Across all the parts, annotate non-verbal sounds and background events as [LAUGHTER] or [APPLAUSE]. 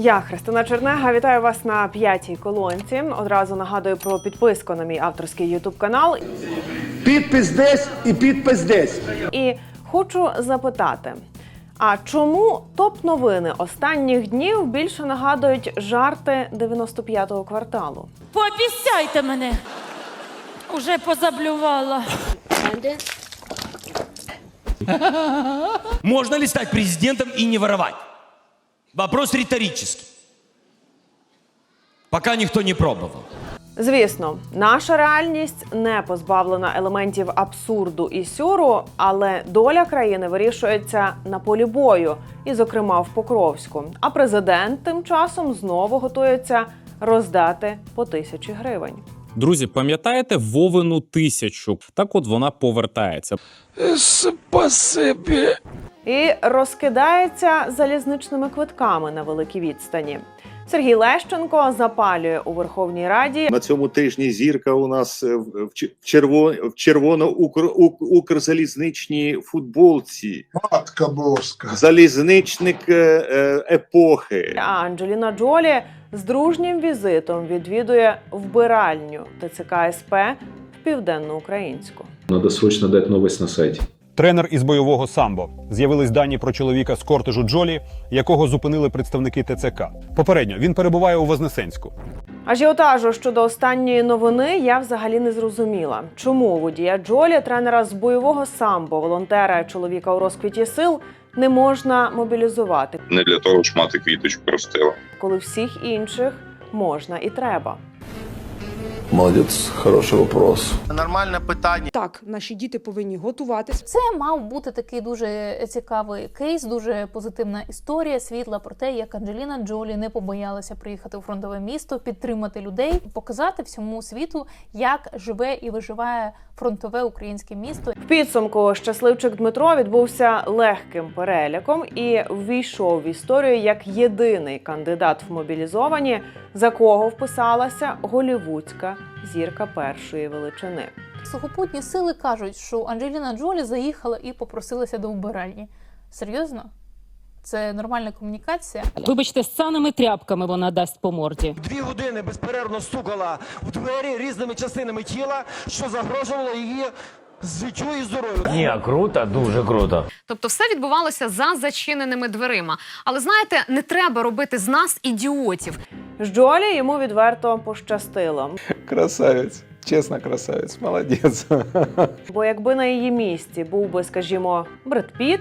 Я Христина Чернега. Вітаю вас на п'ятій колонці. Одразу нагадую про підписку на мій авторський ютуб канал. Підпис десь і підпис десь. І хочу запитати: а чому топ новини останніх днів більше нагадують жарти 95-го кварталу? Пообіцяйте мене. Уже позаблювала. Можно ли стать президентом и не воровать? Вопрос риторический. Пока никто не пробовал. Звісно, наша реальність не позбавлена елементів абсурду і сюру, але доля країни вирішується на полі бою, і, зокрема, в Покровську. А президент тим часом знову готується роздати по тисячі гривень. Друзі, пам'ятаєте Вовину тисячу? Так от вона повертається. Спасибі. і розкидається залізничними квитками на великій відстані. Сергій Лещенко запалює у Верховній Раді. На цьому тижні зірка у нас е, в в ч- в черво в червоно укрзалізничній футболці. Матка Боска. Залізничник е, е, епохи. А Анджеліна Джолі з дружнім візитом відвідує вбиральню ТЦК СП в південноукраїнську. Надо срочно дать новость на сайте. Тренер із бойового самбо. З'явились дані про чоловіка з кортежу Джолі, якого зупинили представники ТЦК. Попередньо він перебуває у Вознесенську. Ажіотажу щодо останньої новини я взагалі не зрозуміла, чому водія Джолі, тренера з бойового самбо, волонтера, чоловіка у розквіті сил, не можна мобілізувати, не для того ж мати квіточку ростила. коли всіх інших можна і треба. Молодець, хороший вопрос. Нормальне питання. Так, наші діти повинні готуватися. Це мав бути такий дуже цікавий кейс, дуже позитивна історія світла про те, як Анджеліна Джолі не побоялася приїхати у фронтове місто, підтримати людей, показати всьому світу, як живе і виживає фронтове українське місто. В підсумку щасливчик Дмитро відбувся легким переляком і ввійшов в історію як єдиний кандидат в мобілізовані, за кого вписалася голівудська зірка першої величини. Сухопутні сили кажуть, що Анджеліна Джолі заїхала і попросилася до вбиральні. Серйозно? Це нормальна комунікація? Вибачте, з саними тряпками вона дасть по морді. Дві години безперервно стукала в двері різними частинами тіла, що загрожувало її життю і здоров'ю. Ні, круто, дуже круто. Тобто все відбувалося за зачиненими дверима. Але знаєте, не треба робити з нас ідіотів. Джолі йому відверто пощастило. Красавець. Чесно, красавець, молодець. [LAUGHS] Бо якби на її місці був би, скажімо, Бред Піт,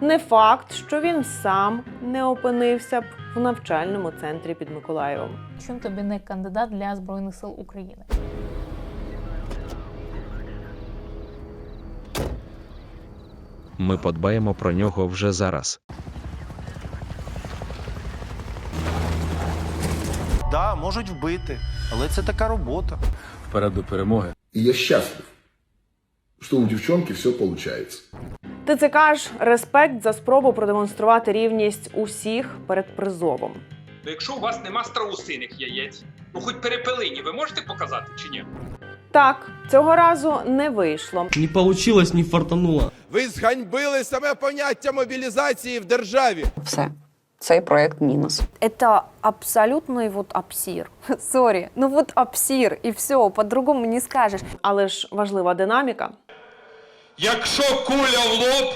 не факт, що він сам не опинився б в навчальному центрі під Миколаєвом. Чим тобі не кандидат для Збройних сил України? Ми подбаємо про нього вже зараз. Да, можуть вбити, але це така робота. Вперед до перемоги. І я щаслив, що у дівчонки все виходить. ТЦК ж респект за спробу продемонструвати рівність усіх перед призовом. Ну, якщо у вас нема страусиних яєць, ну хоч перепелині ви можете показати чи ні? Так, цього разу не вийшло. Не получилось, не фартануло. Ви зганьбили саме поняття мобілізації в державі. Все. Цей проект мінус. Це абсолютний вот абсір. [LAUGHS] Сорі, ну вот абсір, і все, по-другому не скажеш. Але ж важлива динаміка. Якщо куля в лоб,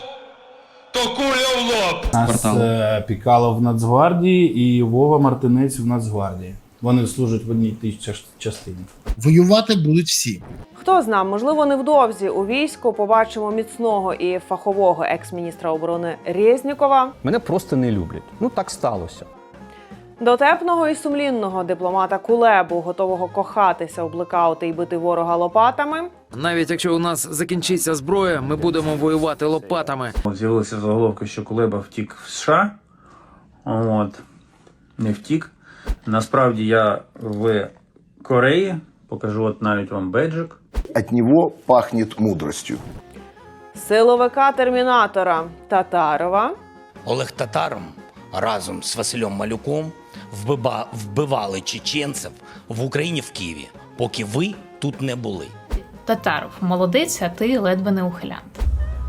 то куля в лоб. Нас е, Пікало в Нацгвардії і Вова Мартинець в Нацгвардії. Вони служать в одній тій частині. Воювати будуть всі. Хто зна, можливо, невдовзі у війську побачимо міцного і фахового екс-міністра оборони Резнікова, Мене просто не люблять. Ну так сталося. дотепного і сумлінного дипломата Кулебу, готового кохатися у блекаути і бити ворога лопатами. Навіть якщо у нас закінчиться зброя, ми будемо воювати лопатами. З'явилися заголовки, що Кулеба втік в США. От. Не втік. Насправді я в Кореї. Покажу от навіть вам беджик. От нього пахне мудростю. Силовика термінатора Татарова, Олег Татаром разом з Василем Малюком вбива- вбивали чеченців в Україні в Києві, поки ви тут не були. Татаров, молодець, а ти ледве не ухилянт.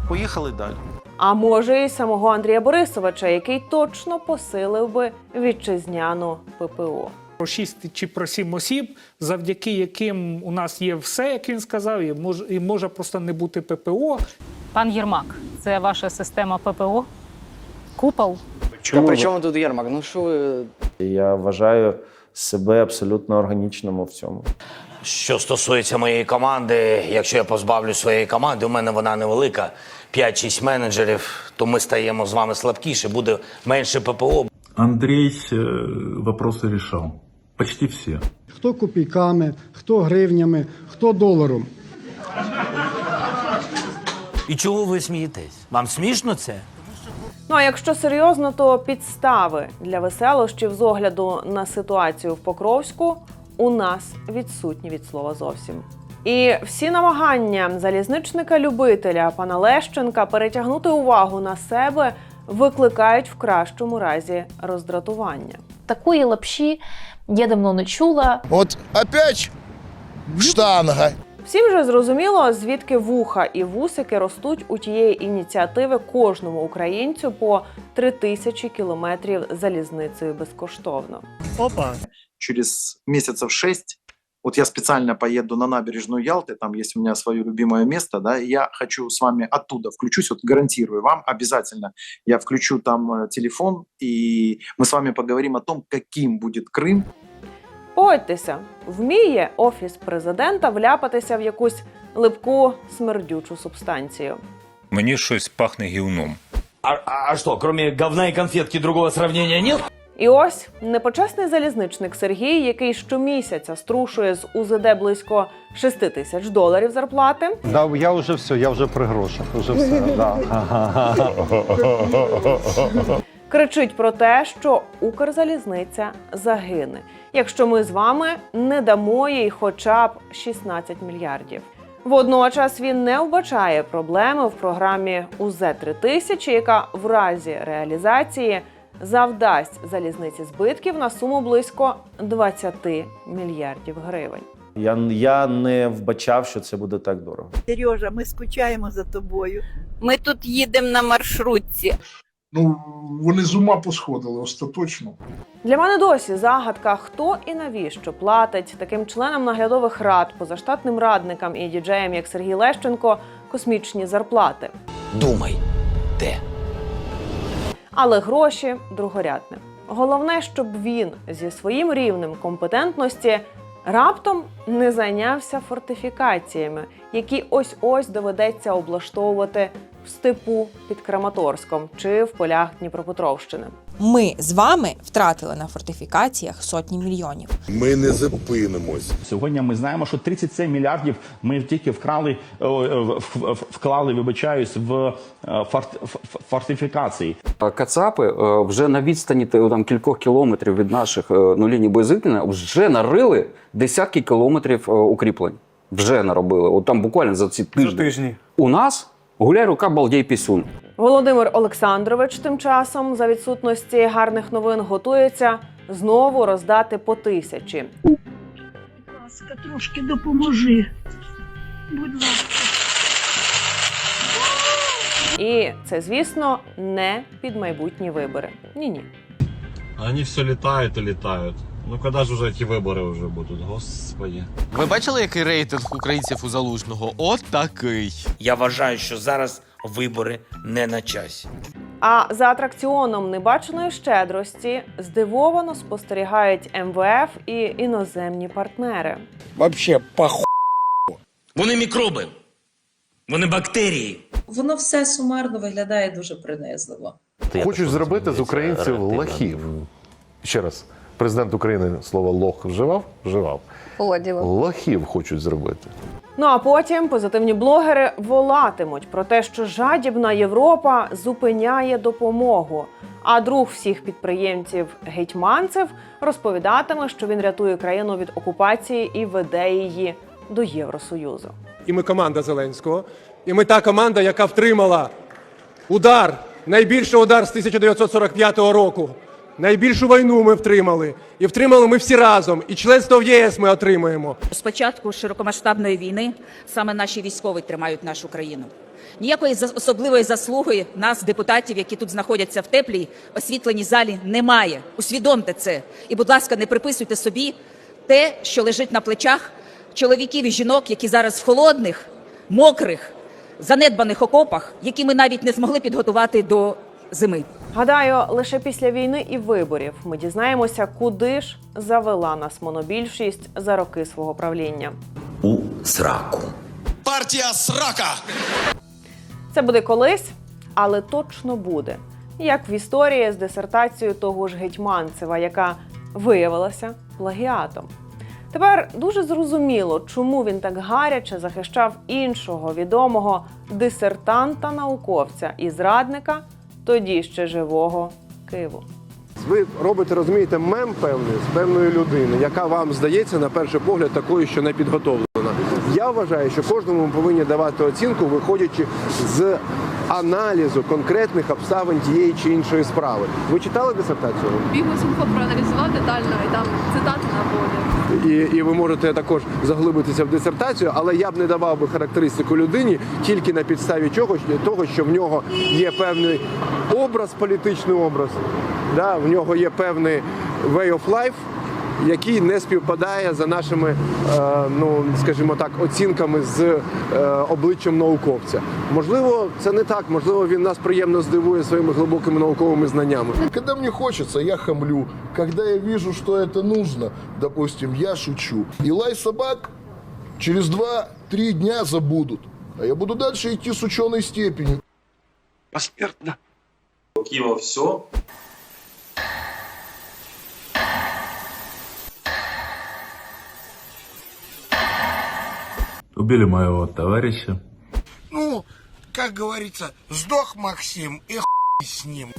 Поїхали далі. А може, і самого Андрія Борисовича, який точно посилив би вітчизняну ППО. Про шість чи про сім осіб, завдяки яким у нас є все, як він сказав, і може, і може просто не бути ППО. Пан Єрмак, це ваша система ППО? Купол? Чому при чому тут Єрмак? Ну що ви. Я вважаю себе абсолютно органічним в цьому. Що стосується моєї команди, якщо я позбавлю своєї команди, у мене вона невелика, 5-6 менеджерів, то ми стаємо з вами слабкіше, буде менше ППО. Андрей вопросы решал. Почти все. Хто копійками, хто гривнями, хто доларом. І чого ви смієтесь? Вам смішно це? Ну а якщо серйозно, то підстави для веселощів з огляду на ситуацію в Покровську у нас відсутні від слова зовсім. І всі намагання залізничника-любителя пана Лещенка перетягнути увагу на себе викликають в кращому разі роздратування. Такої лапші я давно не чула. От опять штанга. Всім же зрозуміло, звідки вуха і вусики ростуть у тієї ініціативи кожному українцю по три тисячі кілометрів залізницею безкоштовно. Опа Через месяцев шесть вот я специально поеду на набережную Ялты, там есть у меня свое любимое место, да, и я хочу с вами оттуда включусь, вот гарантирую вам обязательно, я включу там э, телефон, и мы с вами поговорим о том, каким будет Крым Погодьтеся, вміє офіс президента вляпатися в якусь липку смердючу субстанцію. Мені щось пахне гівном. А, а что, кроме говна и конфетки другого сравнения нет? І ось непочесний залізничник Сергій, який щомісяця струшує з УЗД близько 6 тисяч доларів зарплати, Да, я вже все, я вже при грошах. Вже все. Да. [LAUGHS] кричить про те, що Укрзалізниця загине, якщо ми з вами не дамо їй хоча б 16 мільярдів. Водночас він не вбачає проблеми в програмі УЗ 3000 яка в разі реалізації завдасть залізниці збитків на суму близько 20 мільярдів гривень. Я, я не вбачав, що це буде так дорого. Сережа, ми скучаємо за тобою. Ми тут їдемо на маршрутці. Ну, вони з ума посходили остаточно. Для мене досі загадка, хто і навіщо платить таким членам наглядових рад, позаштатним радникам і діджеям, як Сергій Лещенко, космічні зарплати. Думай, де? Але гроші другорядне. Головне, щоб він зі своїм рівнем компетентності раптом не зайнявся фортифікаціями, які ось ось доведеться облаштовувати в степу під Краматорськом чи в полях Дніпропетровщини. Ми з вами втратили на фортифікаціях сотні мільйонів. Ми не зупинимось. Сьогодні ми знаємо, що 37 мільярдів ми тільки вкрали, в- в- вклали, вибачаюсь, в е, фортифікації. Кацапи е, вже на відстані там кількох кілометрів від наших е, ну, ліній боєзіткнення вже нарили десятки кілометрів е, укріплень. Вже наробили. От там буквально за ці тижні. тижні. У нас гуляй рука балдій пісюн. Володимир Олександрович тим часом за відсутності гарних новин готується знову роздати по тисячі. Будь ласка, трошки допоможи. Будь ласка. І це, звісно, не під майбутні вибори. Ні, ні. Вони все літають і літають. Ну коли ж уже ті вибори вже будуть, господи. Ви бачили, який рейтинг українців у залужного? От такий. Я вважаю, що зараз вибори не на часі. А за атракціоном небаченої щедрості здивовано спостерігають МВФ і іноземні партнери. Вообще похуй. Вони мікроби, вони бактерії. Воно все сумарно виглядає дуже принизливо. Хочуть зробити з українців лохів. Ще раз, президент України слово лох вживав? Вживав. Полоділо. Лохів хочуть зробити. Ну а потім позитивні блогери волатимуть про те, що жадібна Європа зупиняє допомогу. А друг всіх підприємців гетьманцев розповідатиме, що він рятує країну від окупації і веде її до Євросоюзу. І ми команда Зеленського. І ми та команда, яка втримала удар, найбільший удар з 1945 року найбільшу війну ми втримали. І втримали ми всі разом. І членство в ЄС ми отримаємо. З початку широкомасштабної війни саме наші військові тримають нашу країну. Ніякої особливої заслуги нас, депутатів, які тут знаходяться в теплій освітленій залі, немає. Усвідомте це. І, будь ласка, не приписуйте собі те, що лежить на плечах чоловіків і жінок, які зараз в холодних, мокрих, занедбаних окопах, які ми навіть не змогли підготувати до зими. Гадаю, лише після війни і виборів ми дізнаємося, куди ж завела нас монобільшість за роки свого правління. У сраку. Партія срака! Це буде колись, але точно буде. Як в історії з дисертацією того ж Гетьманцева, яка виявилася плагіатом. Тепер дуже зрозуміло, чому він так гаряче захищав іншого відомого дисертанта-науковця і зрадника, тоді ще живого Киву. Ви робите, розумієте, мем певний з певної людини, яка вам здається на перший погляд такою, що не підготовлена. Я вважаю, що кожному повинні давати оцінку, виходячи з аналізу конкретних обставин тієї чи іншої справи. Ви читали дисертацію? Бігусенко проаналізував детально і там цитати наводив. І, і ви можете також заглибитися в дисертацію, але я б не давав би характеристику людині тільки на підставі чого, того, що в нього є певний образ, політичний образ, да, в нього є певний way of life, який не співпадає за нашими, е, ну скажімо так, оцінками з е, обличчям науковця. Можливо, це не так. Можливо, він нас приємно здивує своїми глибокими науковими знаннями. Когда мне хочется, я хамлю. Когда я вижу, что это нужно, допустим, я шучу. И лай собак через 2-3 дня забудут. А я буду дальше идти с ученой степенью. Посмертно. Києва все. Убили моего товарища. Ну, как говорится, сдох Максим и хуй с ним.